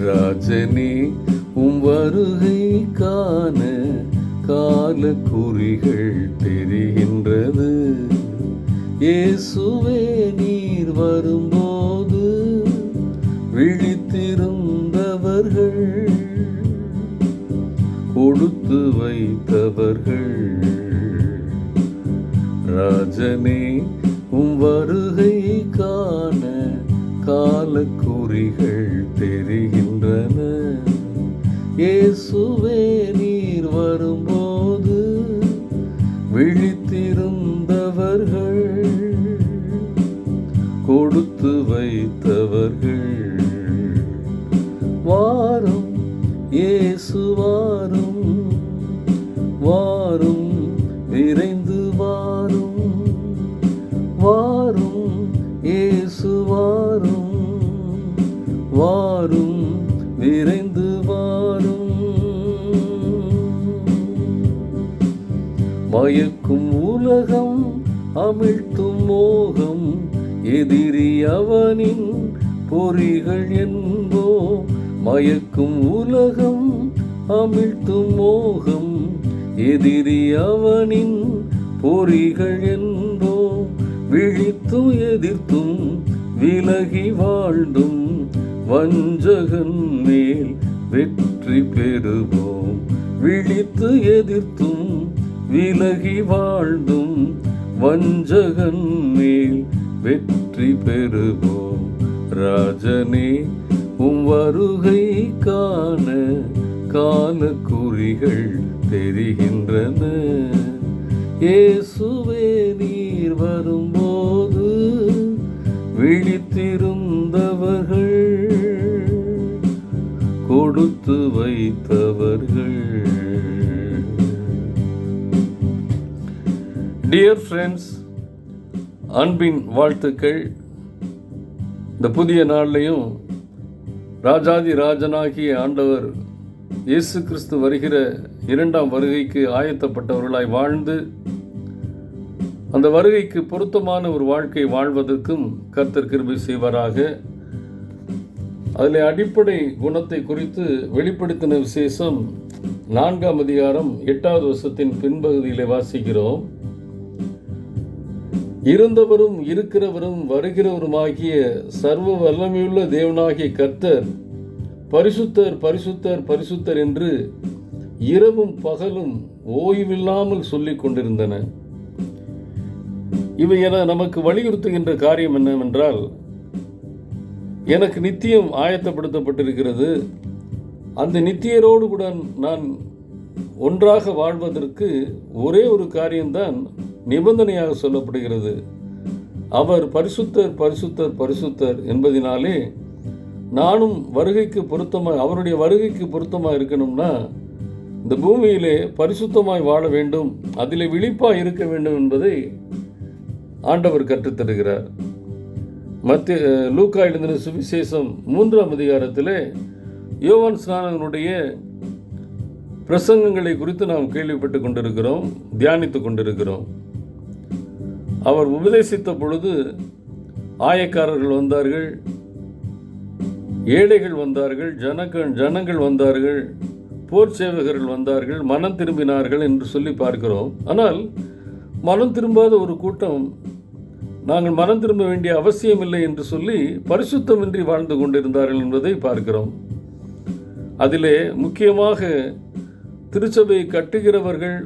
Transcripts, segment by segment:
ராஜனே உம் வருகை காண கால குறிகள் தெரிகின்றது. இயேசுவே நீர் வரும்போது கொடுத்து வைத்தவர்கள். ராஜனே உம் வருகை காண காலக்குறிகள் தெரிகின்றன. இயேசுவே நீர் வரும்போது விழித்திருந்தவர்கள். கொடுத்து வைத்தவர்கள். வாரும் இயேசு வாரும் வாரும் விரைந்து வாரும். வாரும் இயேசு வாரும். வாரும் விரைந்து வாரும். மயக்கும் உலகம் அமிழ்த்தும் மோகம். எதிரி அவனின் பொறிகள் என்போ மயக்கும் உலகம் அமிழ்த்தும் மோகம். எதிரி அவனின் பொறிகள் என்போ விழித்தும் எதிர்த்தும் விலகி வாழ்ந்தும் வஞ்சகன் மேல் வெற்றி பெறுவோம். விழித்து எதிர்த்தும் விலகி வாழ்ந்தும் வஞ்சகன் மேல் வெற்றி பெறுவோம். ராஜனே உம் வருகை காண காலக்குறிகள் தெரிகின்றன இயேசுவே நீர் வரும்போது விழித்திருந்தவர்கள் கொடுத்து வைத்தவர்கள். டியர் ஃப்ரெண்ட்ஸ் அன்பின் வாழ்த்துக்கள். இந்த புதிய நாள்லையும் ராஜாதி ராஜனாகிய ஆண்டவர் இயேசு கிறிஸ்து வருகிற இரண்டாம் வருகைக்கு ஆயத்தப்பட்டவர்களாய் வாழ்ந்து அந்த வருகைக்கு பொருத்தமான ஒரு வாழ்க்கை வாழ்வதற்கும் கர்த்தர் கிருபை செய்வாராக. அதில் அடிப்படை குணத்தை குறித்து வெளிப்படுத்தின விசேஷம் நான்காம் அதிகாரம் எட்டாவது வருஷத்தின் பின்பகுதியிலே வாசிக்கிறோம். இருந்தவரும் இருக்கிறவரும் வருகிறவருமாகிய சர்வ வல்லமையுள்ள தேவனாகிய கர்த்தர் பரிசுத்தர் பரிசுத்தர் பரிசுத்தர் என்று இரவும் பகலும் ஓய்வில்லாமல் சொல்லிக் கொண்டிருந்தன. இவை என நமக்கு வலியுறுத்துகின்ற காரியம் என்னவென்றால் எனக்கு நித்தியம் ஆயத்தப்படுத்தப்பட்டிருக்கிறது. அந்த நித்தியரோடு கூட நான் ஒன்றாக வாழ்வதற்கு ஒரே ஒரு காரியம்தான் நிபந்தனையாக சொல்லப்படுகிறது. அவர் பரிசுத்தர் பரிசுத்தர் பரிசுத்தர் என்பதினாலே நானும் வருகைக்கு பொருத்தமாக அவருடைய வருகைக்கு பொருத்தமாக இருக்கணும்னா இந்த பூமியிலே பரிசுத்தமாய் வாழ வேண்டும் அதிலே விழிப்பாக இருக்க வேண்டும் என்பதை ஆண்டவர் கற்றுத்தருகிறார். மத்திய லூக்கா எழுந்தின சுவிசேஷம் மூன்றாம் அதிகாரத்திலே யோவான் ஸ்நானகனுடைய பிரசங்கங்களை குறித்து நாம் கேள்விப்பட்டு கொண்டிருக்கிறோம் தியானித்து கொண்டிருக்கிறோம். அவர் உபதேசித்த பொழுது ஆயக்காரர்கள் வந்தார்கள் ஏழைகள் வந்தார்கள் ஜனங்கள் ஜனங்கள் வந்தார்கள் போர் சேவகர்கள் வந்தார்கள் மனம் திரும்பினார்கள் என்று சொல்லி பார்க்கிறோம். ஆனால் மனம் திரும்பாத ஒரு கூட்டம் நாங்கள் மனம் திரும்ப வேண்டிய அவசியமில்லை என்று சொல்லி பரிசுத்தமின்றி வாழ்ந்து கொண்டிருந்தார்கள் என்பதை பார்க்கிறோம். அதிலே முக்கியமாக திருச்சபையை கட்டுகிறவர்கள்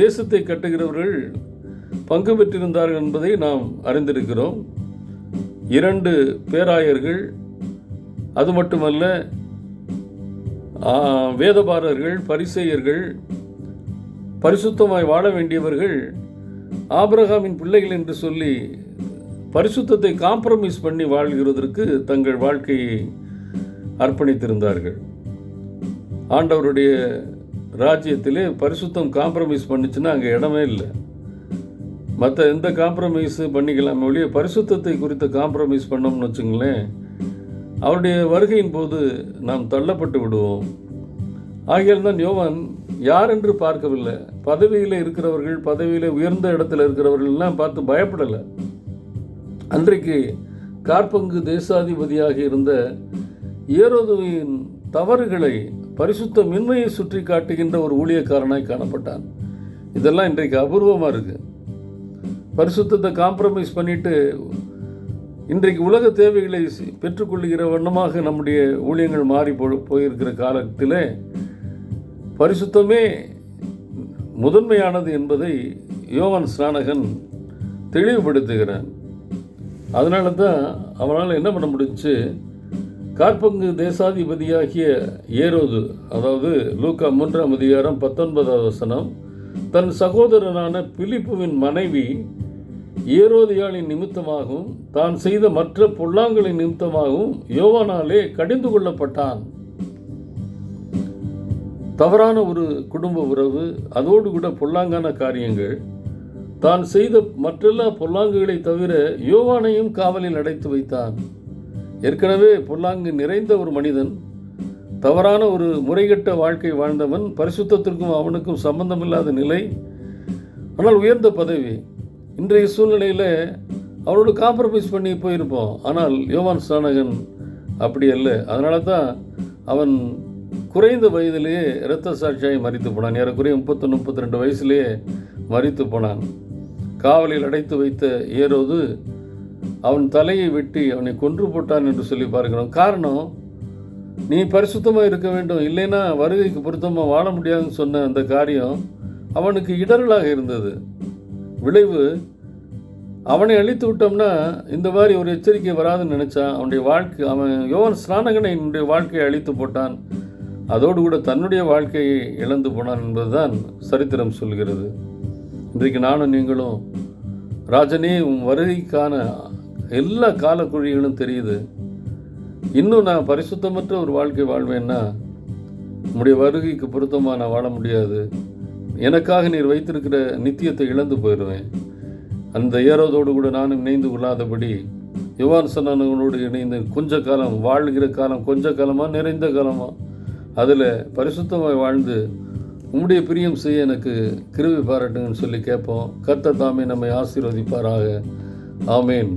தேசத்தை கட்டுகிறவர்கள் பங்கு பெற்றிருந்தார்கள் என்பதை நாம் அறிந்திருக்கிறோம். இரண்டு பேராயர்கள் அது மட்டுமல்ல வேதபாரர்கள் பரிசெயர்கள் பரிசுத்தமாய் வாழ வேண்டியவர்கள் ஆபிரகாமின் பிள்ளைகள் என்று சொல்லி பரிசுத்தத்தை காம்ப்ரமைஸ் பண்ணி வாழ்கிறதற்கு தங்கள் வாழ்க்கையை அர்ப்பணித்திருந்தார்கள். ஆண்டவருடைய ராஜ்யத்திலே பரிசுத்தம் காம்ப்ரமைஸ் பண்ணுச்சுன்னா அங்கே இடமே இல்லை. மற்ற எந்த காம்ப்ரமைஸ் பண்ணிக்கலாமே ஒழிய பரிசுத்தத்தை குறித்து காம்ப்ரமைஸ் பண்ணோம்னு வச்சுங்களேன் அவருடைய வருகையின் போது நாம் தள்ளப்பட்டு விடுவோம். ஆகியால் தான் யோவான் யார் என்று பார்க்கவில்லை. பதவியில் இருக்கிறவர்கள் பதவியில் உயர்ந்த இடத்துல இருக்கிறவர்கள்லாம் பார்த்து பயப்படலை. அன்றைக்கு காற்பங்கு தேசாதிபதியாக இருந்த ஏரோதுவின் தவறுகளை பரிசுத்த மின்மையை சுற்றி காட்டுகின்ற ஒரு ஊழியக்காரனாய் காணப்பட்டான். இதெல்லாம் இன்றைக்கு அபூர்வமாக இருக்குது பரிசுத்தத்தை காம்ப்ரமைஸ் பண்ணிட்டு இன்றைக்கு உலக தேவைகளை பெற்றுக்கொள்கிற பெற்றுக்கொள்ளுகிற வண்ணமாக நம்முடைய ஊழியங்கள் மாறி போ போயிருக்கிற காலத்தில் பரிசுத்தமே முதன்மையானது என்பதை யோவான் ஸ்நானகன் தெளிவுபடுத்துகிறான். அதனால தான் அவனால் என்ன பண்ண முடிஞ்சு? காற்பங்கு தேசாதிபதியாகிய ஏரோது அதாவது லூக்கா மூன்றாம் அதிகாரம் பத்தொன்பதாவது வசனம் தன் சகோதரனான பிலிப்புவின் மனைவி ஏரோதியாளின் நிமித்தமாகவும் தான் செய்த மற்ற பொல்லாங்களின் நிமித்தமாகவும் யோவானாலே கடிந்து கொள்ளப்பட்டான். தவறான ஒரு குடும்ப உறவு அதோடு கூட பொல்லாங்கான காரியங்கள். தான் செய்த மற்றெல்லா பொல்லாங்குகளை தவிர யோவானையும் காவலில் அடைத்து வைத்தான். ஏற்கனவே பொல்லாங்கு நிறைந்த ஒரு மனிதன் தவறான ஒரு முறைகட்ட வாழ்க்கை வாழ்ந்தவன் பரிசுத்தத்திற்கும் அவனுக்கும் சம்பந்தமில்லாத நிலை ஆனால் உயர்ந்த பதவி. இன்றைய சூழ்நிலையில் அவரோடு காம்ப்ரமைஸ் பண்ணி போயிருப்போம். ஆனால் யோவான் ஸ்நானகன் அப்படி அல்ல. அதனால தான் அவன் குறைந்த வயதிலேயே இரத்த சாட்சியாகி மறித்து போனான். ஏறக்குறைய முப்பத்தொன்று முப்பத்தி ரெண்டு வயசுலேயே மறித்து போனான். காவலில் அடைத்து வைத்த ஏரோது அவன் தலையை வெட்டி அவனை கொன்று போட்டான் என்று சொல்லி பார்க்கிறோம். காரணம் நீ பரிசுத்தமாக இருக்க வேண்டும். இல்லைன்னா வருகைக்கு பொருத்தமாக வாழ முடியாதுன்னு சொன்ன அந்த காரியம் அவனுக்கு இடரலாக இருந்தது. விளைவு அவனை அழித்து விட்டோம்னா இந்த மாதிரி ஒரு எச்சரிக்கை வராதுன்னு நினச்சான் அவனுடைய வாழ்க்கை அவன் யோவன் ஸ்நானகனை என்னுடைய வாழ்க்கையை அழித்து போட்டான். அதோடு கூட தன்னுடைய வாழ்க்கையை இழந்து போனான் என்பதுதான் சரித்திரம் சொல்கிறது. இன்றைக்கு நானும் நீங்களும் ராஜனே உன் வருகைக்கான எல்லா காலக்குழிகளும் தெரியுது. இன்னும் நான் பரிசுத்தமற்ற ஒரு வாழ்க்கை வாழ்வேன்னா உன்னுடைய வருகைக்கு பொருத்தமாக நான் வாழ முடியாது. எனக்காக நீர் வைத்திருக்கிற நித்தியத்தை இழந்து போயிடுவேன். அந்த ஏரோதோடு கூட நானும் இணைந்து கொள்ளாதபடி யுவான் சன்னனோடு இணைந்து கொஞ்ச காலம் வாழ்கிற காலம் கொஞ்ச காலமாக நிறைந்த காலமாக அதில் பரிசுத்தமாய் வாழ்ந்து உம்முடைய பிரியம் செய்ய எனக்கு கிருவி பாராட்டுங்கன்னு சொல்லி கேட்போம். கத்த தாமே நம்மை ஆசீர்வதிப்பாராக. ஆமேன்.